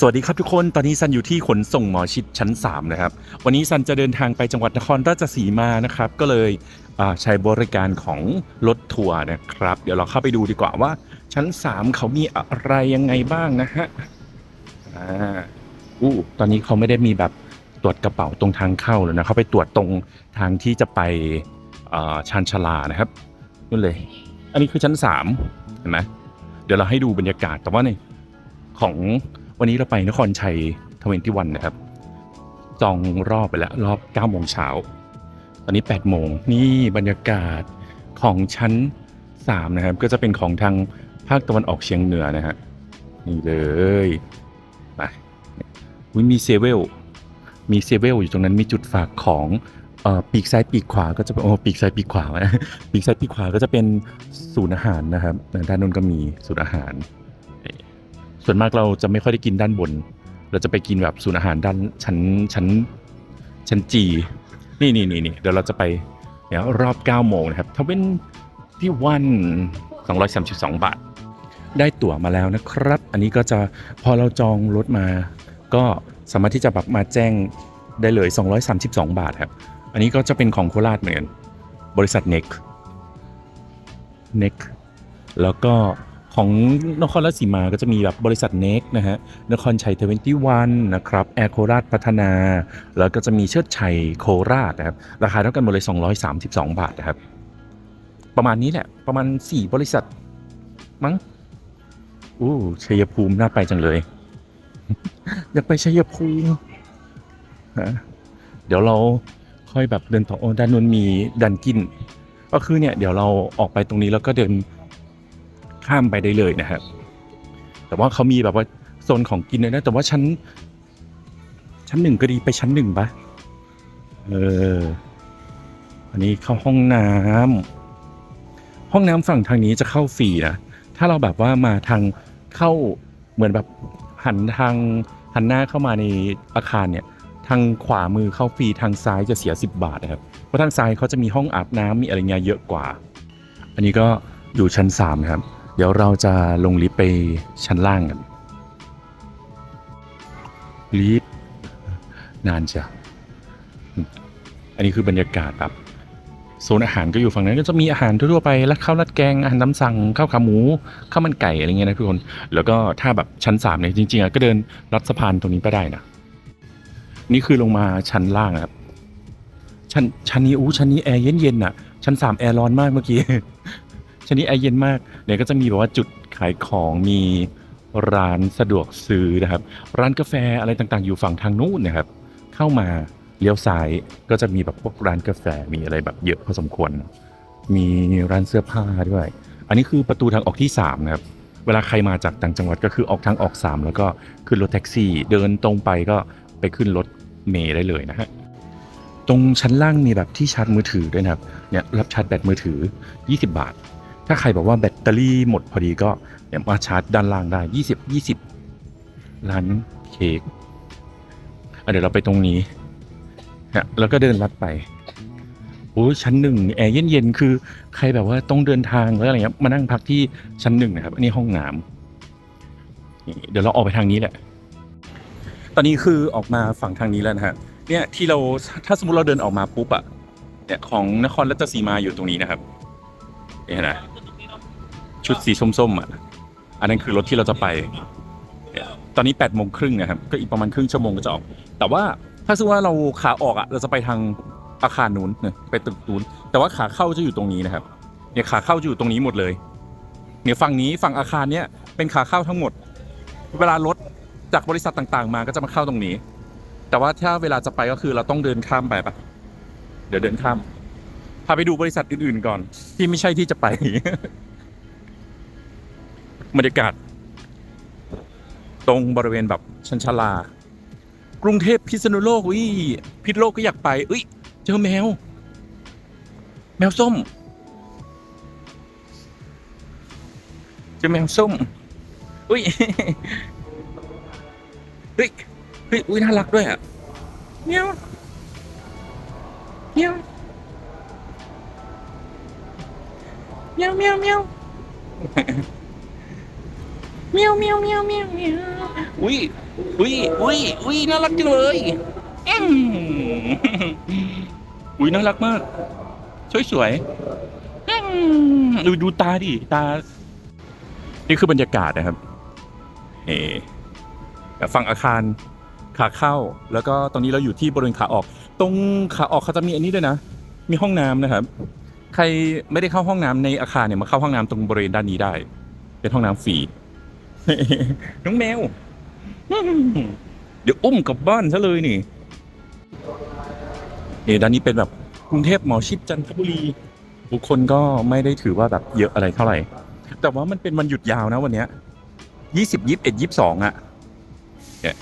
สวัสดีครับทุกคน ตอนนี้ซันอยู่ที่ขนส่งหมอชิดชั้น 3 นะครับ วันนี้ซันจะเดินทางไปจังหวัดนครราชสีมานะครับ ก็เลยใช้บริการของรถทัวร์นะครับ เดี๋ยวเราเข้าไปดูดีกว่าว่า ชั้น 3 เขามีอะไรยังไงบ้างนะฮะ อ่า อู้ ตอนนี้เขาไม่ได้มีแบบตรวจกระเป๋าตรงทางเข้าเลยนะ เขาไปตรวจตรงทางที่จะไปชานชลานะครับนู่นเลย อันนี้คือชั้น 3 เห็นไหมเดี๋ยวเราให้ดูบรรยากาศแต่ว่าในของ วันนี้เราไปนครชัยทเวนตี้วันนะครับ จองรอบไปแล้ว รอบ9โมงเช้า ตอนนี้8โมงนี่บรรยากาศของชั้น 3 นะครับ ก็จะเป็นของทางภาคตะวันออกเฉียงเหนือนะฮะนี่เลยไปมีเซเวลมีเซเวลอยู่ตรงนั้นมีจุดฝากของปีกซ้ายปีกขวาก็จะเป็นโอ้ปีกซ้ายปีกขวาปีกซ้ายปีกขวาก็จะเป็นศูนย์อาหารนะครับด้านนู้นก็มีศูนย์อาหาร ส่วนมากเราจะไม่ค่อยได้กินด้านบน เราจะไปกินแบบศูนย์อาหารด้านชั้นชั้นชั้นจีนี่นี่นี่นี่เดี๋ยวเราจะไปเดี๋ยวรอบ 9 โมงนะครับทเวนที่วัน232 บาท ได้ตั๋วมาแล้วนะครับ อันนี้ก็จะพอเราจองรถมา ก็สามารถที่จะแบบมาแจ้งได้เลย 232 บาทครับ อันนี้ก็จะเป็นของโคราชเหมือนกัน บริษัท NEC NEC แล้วก็ ของนครราชสีมาก็จะมีแบบบริษัท NEC นะฮะนครชัยเทเวนตี้วันนะครับแอร์โคราชพัฒนา แล้วก็จะมีเชิดชัยโคราชนะครับราคาเท่ากันหมดเลย 232 บาทนะครับ ประมาณนี้แหละ ประมาณ 4 บริษัท มั้งอู้ชัยภูมิน่าไปจังเลย อยากไปชัยภูมินะเดี๋ยวเราค่อยแบบเดินต่อโอ้ด้านนู้นมีดันกิน ก็คือเนี่ยเดี๋ยวเราออกไปตรงนี้แล้วก็เดิน ข้ามไปได้เลยนะครับ แต่ว่าเขามีแบบว่าโซนของกินเลยนะ แต่ว่าชั้น ชั้นหนึ่งก็ดีไปชั้นหนึ่งปะเออ อันนี้เข้าห้องน้ำห้องน้ำฝั่งทางนี้จะเข้าฟรีนะ ถ้าเราแบบว่ามาทางเข้าเหมือนแบบหันทางหันหน้าเข้ามาในอาคารเนี่ย ทางขวามือเข้าฟรีทางซ้ายจะเสีย 10 บาทนะครับ เพราะทางซ้ายเขาจะมีห้องอาบน้ำมีอะไรเงี้ยเยอะกว่า อันนี้ก็อยู่ชั้น3นะครับ เดี๋ยวเราจะลงลิฟต์ไปชั้นล่างกัน ลิฟต์นานจ้ะอันนี้คือบรรยากาศแบบโซนอาหารก็อยู่ฝั่งนั้นก็จะมีอาหารทั่วไปรัดข้าวรัดแกงอาหารน้ำสั่งข้าวขาหมูข้าวมันไก่อะไรเงี้ยนะทุกคน แล้วก็ถ้าแบบชั้น3เนี่ยจริงๆอะก็เดินรัดสะพานตรงนี้ไปได้นะนี่คือลงมาชั้นล่างครับชั้นชั้นนี้อู้ชั้นนี้แอร์เย็นๆอะ ชั้นสามแอร์ร้อนมากเมื่อกี้ ชั้นนี้แอร์เย็นมากเดี๋ยวก็จะมีแบบว่าจุดขายของมีร้านสะดวกซื้อนะครับ ร้านกาแฟอะไรต่างๆ อยู่ฝั่งทางนู้นนะครับ เข้ามาเลี้ยวซ้ายก็จะมีแบบพวกร้านกาแฟมีอะไรแบบเยอะพอสมควร มีร้านเสื้อผ้าด้วย อันนี้คือประตูทางออกที่สามนะครับเวลาใครมาจากต่างจังหวัดก็คือออกทางออก 3 แล้วก็ขึ้นรถแท็กซี่ เดินตรงไปก็ไปขึ้นรถเมล์ได้เลยนะฮะตรงชั้นล่างมีแบบที่ชาร์จมือถือด้วยนะครับเนี่ยรับชาร์จแบตมือถือ 20 บาท ถ้าใครบอกว่าแบตเตอรี่หมดพอดีก็เนี่ยมาชาร์จด้านล่างได้ 20 20 ร้านเค้กเดี๋ยวเราไปตรงนี้แล้วก็เดินลัดไปโอ้ชั้นหนึ่งแอร์เย็นๆคือใครแบบว่าต้องเดินทางแล้วอะไรเงี้ยมานั่งพักที่ชั้นหนึ่งนะครับ อันนี้ห้องน้ำเดี๋ยวเราออกไปทางนี้แหละ ตอนนี้คือออกมาฝั่งทางนี้แล้วนะฮะเนี่ยที่เราถ้าสมมติเราเดินออกมาปุ๊บอะเนี่ยของนครราชสีมาอยู่ตรงนี้นะครับเนี่ยนะ ชุดสีส้มๆอะ อันนั้นคือรถที่เราจะไป ตอนนี้8ปดโมงครึ่งนะครับ ก็อีกประมาณครึ่งชั่วโมงก็จะออก แต่ว่าถ้าสมมติว่าเราขาออกอะ เราจะไปทางอาคารนู้นเนี่ยไปตึกนู้น แต่ว่าขาเข้าจะอยู่ตรงนี้นะครับ เนี่ยขาเข้าจะอยู่ตรงนี้หมดเลย เนี่ยฝั่งนี้ฝั่งอาคารเนี้ยเป็นขาเข้าทั้งหมด เวลารถจากบริษัทต่างๆ มาก็จะมาเข้าตรงนี้ แต่ว่าถ้าเวลาจะไปก็คือเราต้องเดินข้ามไปปะเดี๋ยวเดินข้าม พาไปดูบริษัทอื่นๆก่อน ที่ไม่ใช่ที่จะไป บรรยากาศ ตรงบริเวณแบบชันชลา กรุงเทพพิษณุโลกอุ้ยพิษโลกก็อยากไปเอ้ยเจอแมว แมวส้มเจอแมวส้มอุ้ยเฮ้ยเฮ้ยอุ้ยน่ารักด้วยอะเมียวเมียวเมียว เมียวเมียวเมียวเมียวเมียวเมียวเมียวอุ้ยอุ้ยอุ้ยอุ้ยน่ารักจังเลยอืมอุ้ยน่ารักมากสวยสวยๆอืมดูดูตาดิตา นี่คือบรรยากาศนะครับเอฝั่งอาคารขาเข้า แล้วก็ตรงนี้เราอยู่ที่บริเวณขาออก ตรงขาออกเขาจะมีอันนี้ด้วยนะ มีห้องน้ำนะครับ ใครไม่ได้เข้าห้องน้ำในอาคารเนี่ยมาเข้าห้องน้ำตรงบริเวณด้านนี้ได้ เป็นห้องน้ำฟรี น้องแมว เดี๋ยวอุ้มกลับบ้านซะเลยนี่เออด้านนี้เป็นแบบกรุงเทพหมอชิดจันทบุรีบุคคลก็ไม่ได้ถือว่าแบบเยอะอะไรเท่าไหร่ แต่ว่ามันเป็นวันหยุดยาวนะวันเนี้ยยี่สิบยี่สิบเอ็ดยี่สิบสองอะเนี่ย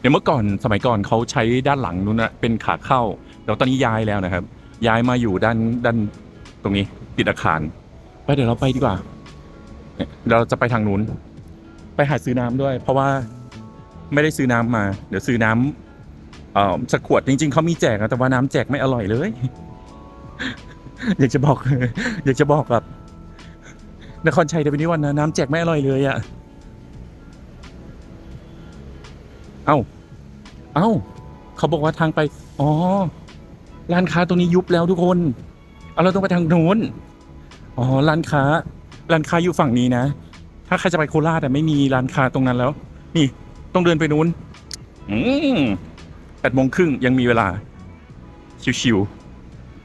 เดี๋ยวเมื่อก่อนสมัยก่อนเขาใช้ด้านหลังนู้นนะเป็นขาเข้าแล้วตอนนี้ย้ายแล้วนะครับ ย้ายมาอยู่ด้านด้านตรงนี้ติดอาคาร ไปเดี๋ยวเราไปดีกว่าเราจะไปทางนู้น ไปหาซื้อน้ำด้วย เพราะว่าไม่ได้ซื้อน้ำมา เดี๋ยวซื้อน้ำเอ่อสักขวดจริง ๆเขามีแจกนะแต่ว่าน้ำแจกไม่อร่อยเลย อยากจะบอก อยากจะบอกแบบนครชัยเดี๋ยววันนี้วันนะน้ำแจกไม่อร่อยเลยอะ่ะ เอ้า เอ้า เขาบอกว่าทางไป อ๋อ ร้านค้าตรงนี้ยุบแล้วทุกคน เอาเราต้องไปทางโน้น อ๋อ ร้านค้า ร้านค้าอยู่ฝั่งนี้นะ ถ้าใครจะไปโคราชแต่ไม่มีร้านค้าตรงนั้นแล้ว นี่ต้องเดินไปนู้น อืมแปดโมงครึ่งยังมีเวลา ชิว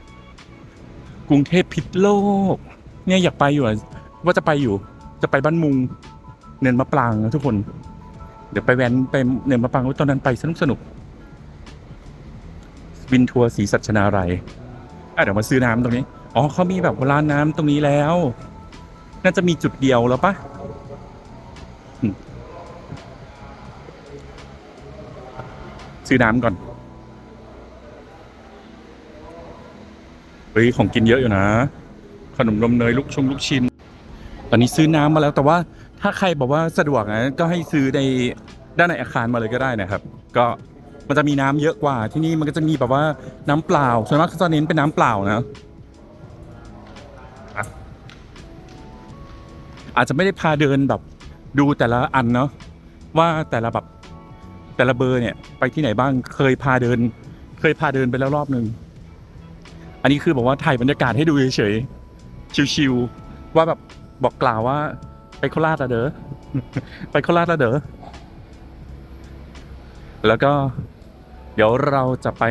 ๆกรุงเทพพิษโลก เนี่ยอยากไปอยู่ว่าจะไปอยู่ จะไปบ้านมุง เนินมะปรางนะทุกคน เดี๋ยวไปแวนไปเนินมะปรางตอนนั้นไปสนุกสนุกวินทัวร์สีสัชนาไรยอะเดี๋ยวมาซื้อน้ำตรงนี้ อ๋อเขามีแบบร้านน้ำตรงนี้แล้ว น่าจะมีจุดเดียวแล้วปะ ซื้อน้ำก่อน เฮ้ย ของกินเยอะอยู่นะ ขนมนมเนยลูกชงลูกชิ้น ตอนนี้ซื้อน้ำมาแล้วแต่ว่าถ้าใครบอกว่าสะดวกนะก็ให้ซื้อในด้านในอาคารมาเลยก็ได้นะครับ ก็มันจะมีน้ำเยอะกว่าที่นี่มันก็จะมีแบบว่าน้ำเปล่าส่วนมากเขาจะเน้นเป็นน้ำเปล่านะอาจจะไม่ได้พาเดินแบบดูแต่ละอันเนาะว่าแต่ละแบบ แต่ละเบอร์เนี่ยไปที่ไหนบ้างเคยพาเดิน เคยพาเดินไปแล้วรอบหนึ่งอันนี้คือบอกว่าถ่ายบรรยากาศให้ดูเฉยๆชิวๆว่าแบบบอกกล่าวว่าไปโคราชอะเด้อไปโคราชอะเด้อแล้วก็เดี๋ยวเราจะไป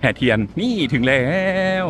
แห่เทียนนี่ถึงแล้ว